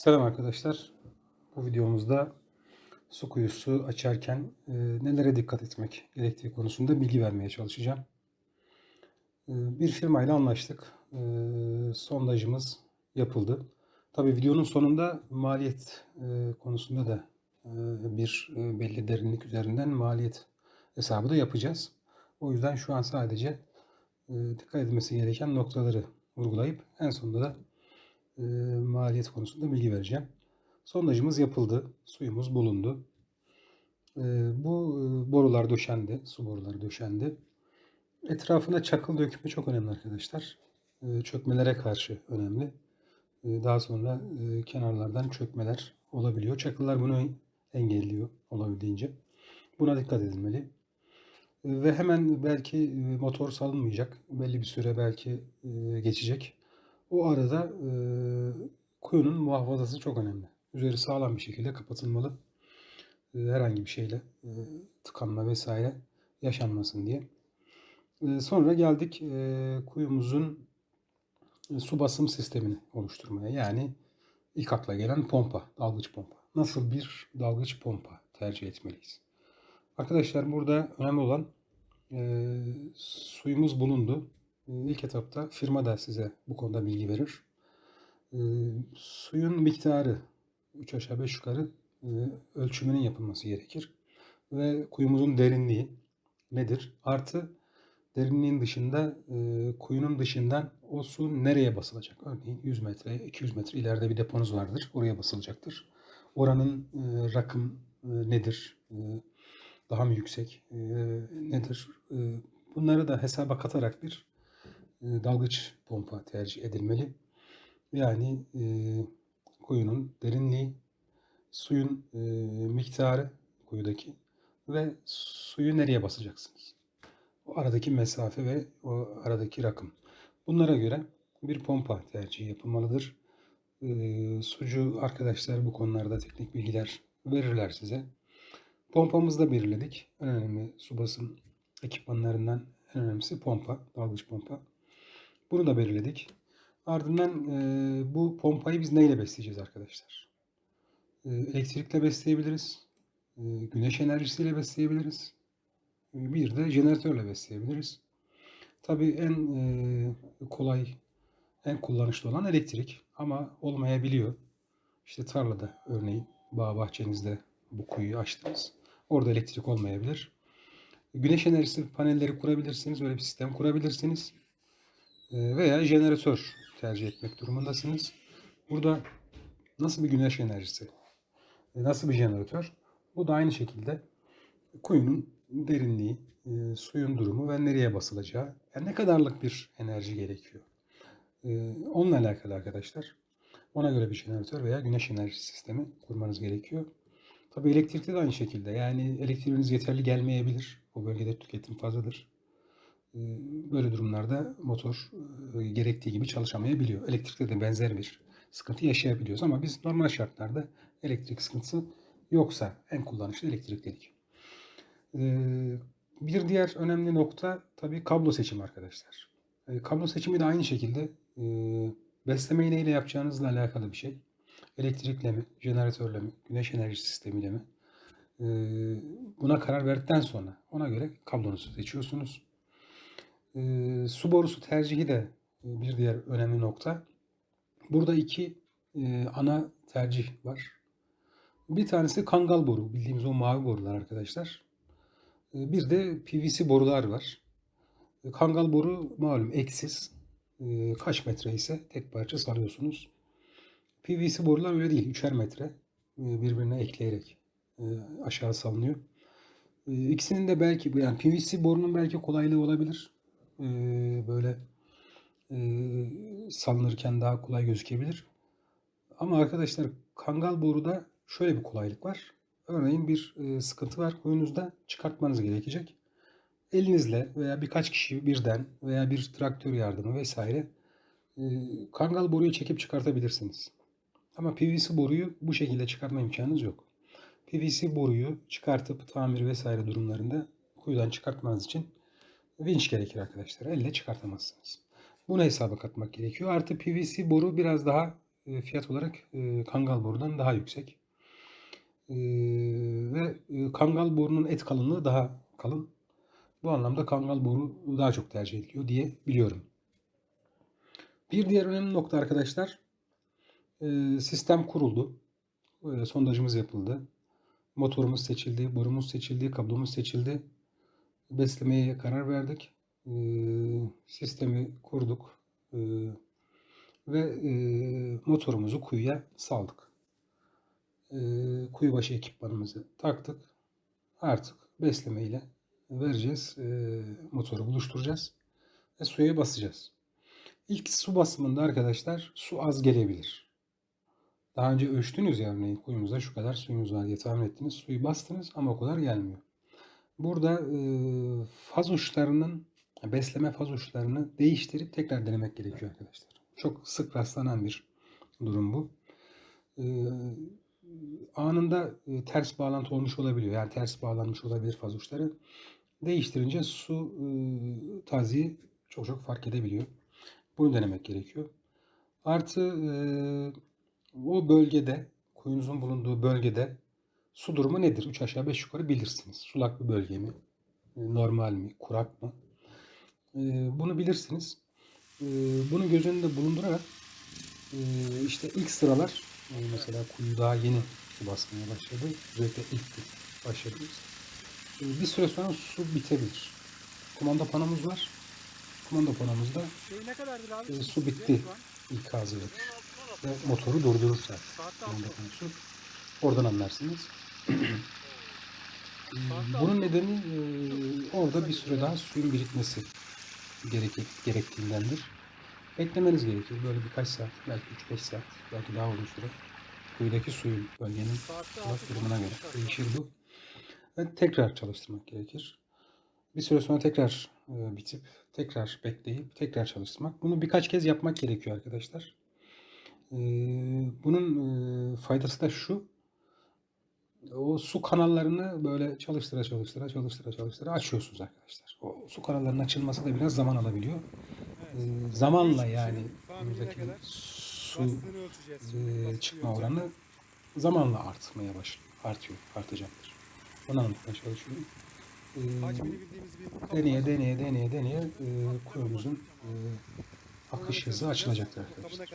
Selam arkadaşlar. Bu videomuzda su kuyusu açarken e, nelere dikkat etmek gerektiği konusunda bilgi vermeye çalışacağım. E, bir firmayla anlaştık. E, sondajımız yapıldı. Tabii videonun sonunda maliyet e, konusunda da e, bir e, belli derinlik üzerinden maliyet hesabı da yapacağız. O yüzden şu an sadece e, dikkat edilmesi gereken noktaları vurgulayıp en sonunda da e, maliyet konusunda bilgi vereceğim. Sondajımız yapıldı. Suyumuz bulundu. E, bu e, borular döşendi. Su boruları döşendi. Etrafına çakıl dökümü çok önemli arkadaşlar. E, çökmelere karşı önemli. E, daha sonra e, kenarlardan çökmeler olabiliyor. Çakıllar bunu engelliyor olabildiğince. Buna dikkat edilmeli. E, Ve hemen belki e, motor salınmayacak. Belli bir süre belki e, geçecek. O arada e, kuyunun muhafazası çok önemli. Üzeri sağlam bir şekilde kapatılmalı. E, herhangi bir şeyle e, tıkanma vesaire yaşanmasın diye. E, sonra geldik e, kuyumuzun e, su basım sistemini oluşturmaya. Yani ilk akla gelen pompa, dalgıç pompa. Nasıl bir dalgıç pompa tercih etmeliyiz? Arkadaşlar burada önemli olan e, suyumuz bulundu. İlk etapta firma da size bu konuda bilgi verir. E, suyun miktarı 3 aşağı 5 yukarı e, ölçümünün yapılması gerekir. Ve kuyumuzun derinliği nedir? Artı derinliğin dışında e, kuyunun dışından o su nereye basılacak? Örneğin 100 metre, 200 metre ileride bir deponuz vardır. Oraya basılacaktır. Oranın e, rakım nedir? Daha mı yüksek? Nedir? E, bunları da hesaba katarak bir dalgıç pompa tercih edilmeli. Yani e, kuyunun derinliği, suyun e, miktarı kuyudaki ve suyu nereye basacaksınız? O aradaki mesafe ve o aradaki rakım. Bunlara göre bir pompa tercihi yapılmalıdır. E, sucu arkadaşlar bu konularda teknik bilgiler verirler size. Pompamızı da belirledik. En önemli su basım ekipmanlarından en önemlisi pompa, dalgıç pompa. Bunu da belirledik. Ardından e, bu pompayı biz neyle besleyeceğiz arkadaşlar? E, elektrikle besleyebiliriz. E, güneş enerjisiyle besleyebiliriz. E, bir de jeneratörle besleyebiliriz. Tabii en e, kolay, en kullanışlı olan elektrik ama olmayabiliyor. İşte tarlada örneğin bağ bahçenizde bu kuyuyu açtınız. Orada elektrik olmayabilir. Güneş enerjisi panelleri kurabilirsiniz. Öyle bir sistem kurabilirsiniz. E, veya jeneratör tercih etmek durumundasınız. Burada nasıl bir güneş enerjisi, e, nasıl bir jeneratör? Bu da aynı şekilde kuyunun derinliği, e, suyun durumu ve nereye basılacağı, yani ne kadarlık bir enerji gerekiyor. E, onunla alakalı arkadaşlar. Ona göre bir jeneratör veya güneş enerji sistemi kurmanız gerekiyor. Tabii elektrikte de aynı şekilde. Yani elektriğiniz yeterli gelmeyebilir. O bölgede tüketim fazladır. Böyle durumlarda motor gerektiği gibi çalışamayabiliyor. Elektrikte de benzer bir sıkıntı yaşayabiliyoruz ama biz normal şartlarda elektrik sıkıntısı yoksa en kullanışlı elektrik dedik. Bir diğer önemli nokta tabii kablo seçimi arkadaşlar. Kablo seçimi de aynı şekilde e, beslemeyi neyle yapacağınızla alakalı bir şey. Elektrikle mi, jeneratörle mi, güneş enerji sistemiyle mi? Buna karar verdikten sonra ona göre kablonuzu seçiyorsunuz. Ee, su borusu tercihi de e, bir diğer önemli nokta. Burada iki e, ana tercih var. Bir tanesi kangal boru, bildiğimiz o mavi borular arkadaşlar. Ee, bir de PVC borular var. E, Kangal boru malum eksiz. E, kaç metre ise tek parça sarıyorsunuz. PVC borular öyle değil. Üçer metre e, birbirine ekleyerek e, aşağı salınıyor. E, İkisinin de belki yani PVC borunun belki kolaylığı olabilir. Böyle e, daha kolay gözükebilir. Ama arkadaşlar kangal boruda şöyle bir kolaylık var. Örneğin bir sıkıntı var kuyunuzda çıkartmanız gerekecek. Elinizle veya birkaç kişi birden veya bir traktör yardımı vesaire kangal boruyu çekip çıkartabilirsiniz. Ama PVC boruyu bu şekilde çıkartma imkanınız yok. PVC boruyu çıkartıp tamir vesaire durumlarında kuyudan çıkartmanız için vinç gerekir arkadaşlar. Elle çıkartamazsınız. Bunu hesaba katmak gerekiyor. Artı PVC boru biraz daha e, fiyat olarak e, kangal borudan daha yüksek. E, ve kangal borunun et kalınlığı daha kalın. Bu anlamda kangal boru daha çok tercih ediliyor diye biliyorum. Bir diğer önemli nokta arkadaşlar sistem kuruldu. Sondajımız yapıldı. Motorumuz seçildi, borumuz seçildi, kablomuz seçildi. Beslemeye karar verdik. E, sistemi kurduk. E, ve e, motorumuzu kuyuya saldık. E, kuyu başı ekipmanımızı taktık. Artık besleme ile vereceğiz. E, motoru buluşturacağız. Ve suya basacağız. İlk su basımında arkadaşlar su az gelebilir. Daha önce ölçtünüz ya kuyumuzda şu kadar suyumuz var diye tahmin ettiniz. Suyu bastınız ama o kadar gelmiyor. Burada e, faz uçlarının besleme faz uçlarını değiştirip tekrar denemek gerekiyor arkadaşlar. Çok sık rastlanan bir durum bu. E, anında e, ters bağlantı olmuş olabiliyor. Yani ters bağlanmış olabilir faz uçları. Değiştirince su e, taziği çok çok fark edebiliyor. Bunu denemek gerekiyor. Artı e, o bölgede, kuyunuzun bulunduğu bölgede su durumu nedir? 3 aşağı 5 yukarı bilirsiniz. Sulak bir bölge mi? E, Normal mi? Kurak mı? E, bunu bilirsiniz. E, bunu göz önünde bulundurarak işte ilk sıralar mesela kuyu daha yeni su basmaya başladı. Özellikle ilk başladığımız. Bir süre sonra su bitebilir. Kumanda panomuz var. Kumanda panomuzda e, su bitti ikazı verir. Ve motoru durdurursa Saatte kumanda panosu. Oradan anlarsınız. E, Bunun nedeni e, orada bir süre daha suyun birikmesi gerek, gerektiğindendir. Beklemeniz gerekir. Böyle birkaç saat, belki 3-5 saat, belki daha uzun süre. Kuyudaki suyun bölgenin sulak durumuna göre değişir bu. Ve tekrar çalıştırmak gerekir. Bir süre sonra tekrar e, bitip, tekrar bekleyip, tekrar çalıştırmak. Bunu birkaç kez yapmak gerekiyor arkadaşlar. E, bunun e, faydası da şu. O su kanallarını böyle çalıştıra çalıştıra çalıştıra çalıştıra açıyorsunuz arkadaşlar. O su kanallarının açılması da biraz zaman alabiliyor. E, zamanla yani buradaki su e, çıkma oranı zamanla artmaya başlıyor. Artıyor, artacaktır. Onu anlatmaya çalışıyorum. E, kapı deneye deneye deneye deneye e, kuyumuzun e, akış hızı açılacaktır arkadaşlar.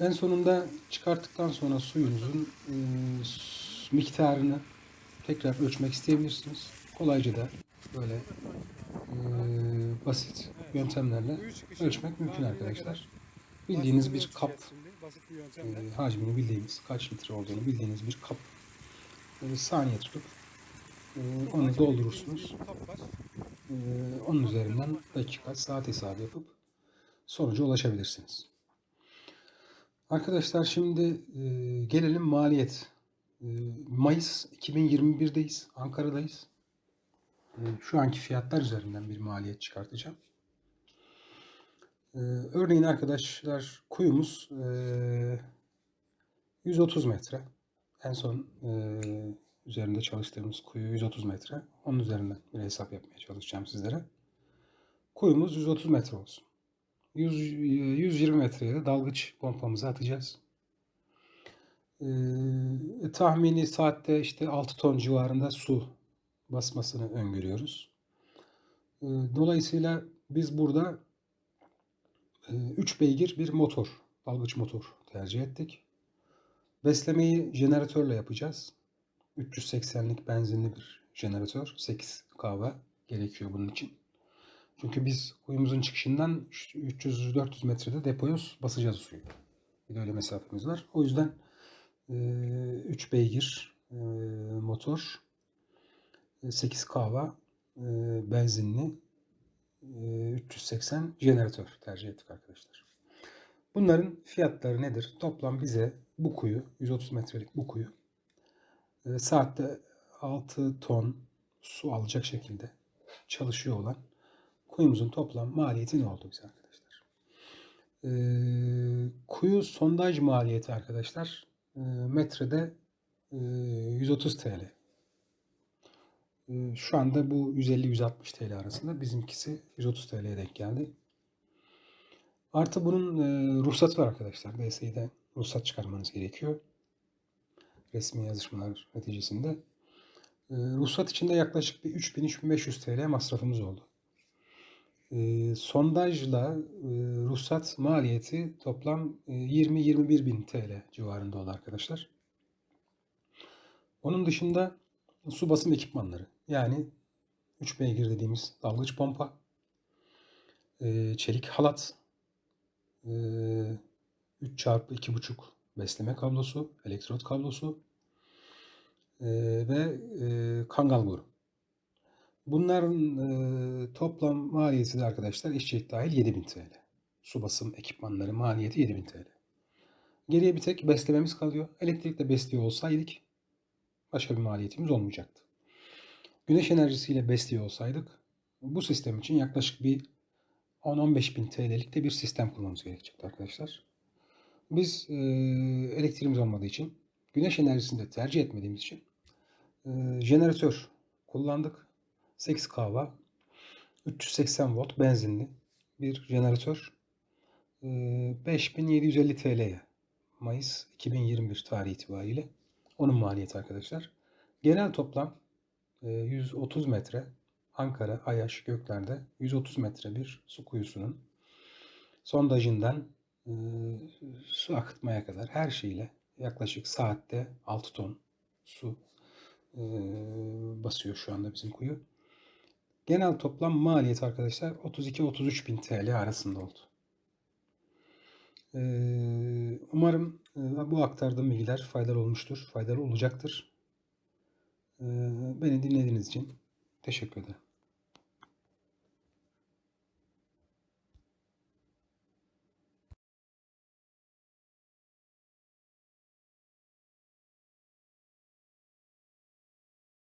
En sonunda çıkarttıktan sonra suyunuzun e, miktarını tekrar ölçmek isteyebilirsiniz. Kolayca da böyle e, basit yöntemlerle ölçmek mümkün arkadaşlar. Bildiğiniz bir kap e, hacmini bildiğiniz, kaç litre olduğunu bildiğiniz bir kap e, saniye tutup e, onu doldurursunuz. E, onun üzerinden dakika, saat hesabı yapıp sonuca ulaşabilirsiniz. Arkadaşlar şimdi e, gelelim maliyet. E, Mayıs 2021'deyiz. Ankara'dayız. E, şu anki fiyatlar üzerinden bir maliyet çıkartacağım. E, örneğin arkadaşlar kuyumuz e, 130 metre. En son e, üzerinde çalıştığımız kuyu 130 metre. Onun üzerinden bir hesap yapmaya çalışacağım sizlere. Kuyumuz 130 metre olsun. 100, 120 metreye de dalgıç pompamızı atacağız. Ee, tahmini saatte işte 6 ton civarında su basmasını öngörüyoruz. Ee, dolayısıyla biz burada 3 beygir bir motor, dalgıç motor tercih ettik. Beslemeyi jeneratörle yapacağız. 380'lik benzinli bir jeneratör. 8 kahve gerekiyor bunun için. Çünkü biz kuyumuzun çıkışından 300-400 metrede depoya basacağız suyu. Bir de öyle mesafemiz var. O yüzden 3 beygir motor, 8 kahve benzinli e, 380 jeneratör tercih ettik arkadaşlar. Bunların fiyatları nedir? Toplam bize bu kuyu, 130 metrelik bu kuyu saatte 6 ton su alacak şekilde çalışıyor olan kuyumuzun toplam maliyeti ne oldu bize arkadaşlar? Ee, kuyu sondaj maliyeti arkadaşlar e, metrede e, 130 TL. E, şu anda bu 150-160 TL arasında. Bizimkisi 130 TL'ye denk geldi. Artı bunun e, ruhsatı var arkadaşlar. DSİ'de ruhsat çıkarmanız gerekiyor. Resmi yazışmalar neticesinde. E, ruhsat içinde yaklaşık bir 3000-3500 TL masrafımız oldu. Sondajla e, ruhsat maliyeti toplam e, 20-21 bin TL civarında oldu arkadaşlar. Onun dışında su basım ekipmanları yani 3 beygir dediğimiz dalgıç pompa, çelik halat, e, 3 çarpı 2,5 besleme kablosu, elektrot kablosu ve kangal boru. Bunların e, toplam maliyeti de arkadaşlar işçilik dahil 7000 TL. Su basım ekipmanları maliyeti 7000 TL. Geriye bir tek beslememiz kalıyor. Elektrikle besliyor olsaydık başka bir maliyetimiz olmayacaktı. Güneş enerjisiyle besliyor olsaydık bu sistem için yaklaşık bir 10-15 bin TL'lik de bir sistem kurmamız gerekecekti arkadaşlar. Biz e, elektriğimiz olmadığı için güneş enerjisini de tercih etmediğimiz için e, jeneratör kullandık. 8 kW 380 volt benzinli bir jeneratör e, 5750 TL'ye Mayıs 2021 tarihi itibariyle onun maliyeti arkadaşlar. Genel toplam e, 130 metre Ankara, Ayaş, Gökler'de 130 metre bir su kuyusunun sondajından e, su akıtmaya kadar her şeyle yaklaşık saatte 6 ton su e, basıyor şu anda bizim kuyu. Genel toplam maliyet arkadaşlar 32-33 bin TL arasında oldu. E, umarım e, bu aktardığım bilgiler faydalı olmuştur, faydalı olacaktır. E, beni dinlediğiniz için teşekkür ederim.